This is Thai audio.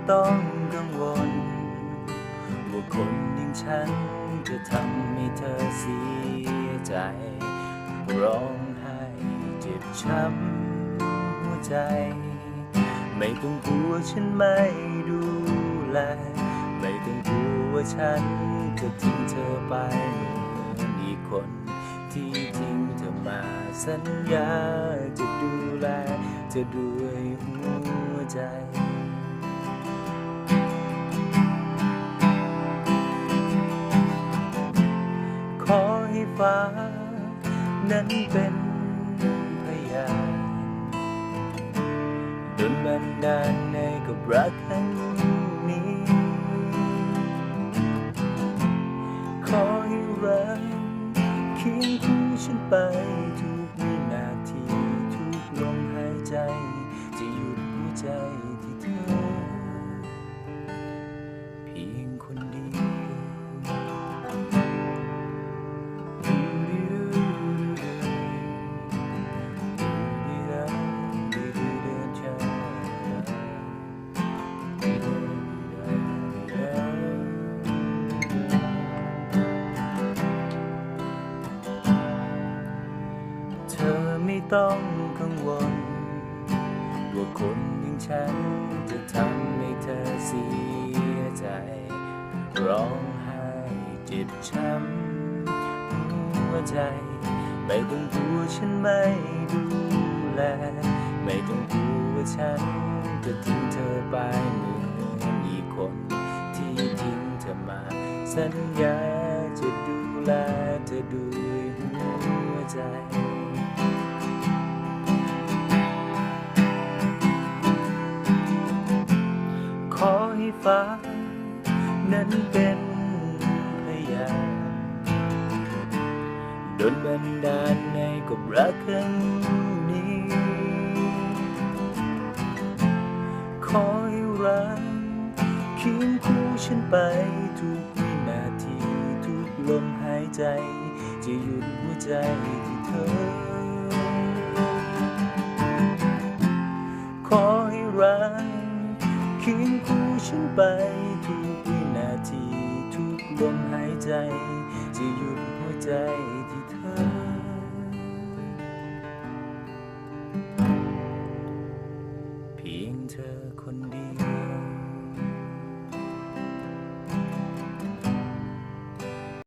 ่ต้องกังวล ว่าคนอย่างฉันจะทำให้เธอเสียใจ ร้องไห้เจ็บช้ำหัวใจ ไม่ต้องกลัวฉันไม่ดูแล ไม่ต้องกลัวว่าฉันจะทิ้งเธอไปเหมือนอีกคนที่ทิ้งเธอมาสัญญาจะดูแลเธอด้วยหัวใจ ฟ้า นั้นเป็นพยานโดนบันดาลในกับรักครั้งนี้ ต้องกังวล ว่าคนอย่างฉันจะทำให้เธอเสียใจ ร้องไห้เจ็บช้ำหัวใจ ไม่ต้องกลัวฉันไม่ดูแล ไม่ต้องกลัวว่าฉันจะทิ้งเธอไปเหมือนอีกคน ที่ทิ้งเธอมา สัญญาจะดูแลเธอด้วยหัวใจ ฟ้า นั้นเป็นพยานดลบันดาลในกับรักครั้งนี้ ขอให้รักเคียงคู่ฉันไปทุกวินาที ทุกลมหายใจ จะหยุดหัวใจที่เธอ ลมหายใจ จะหยุดหัวใจที่เธอ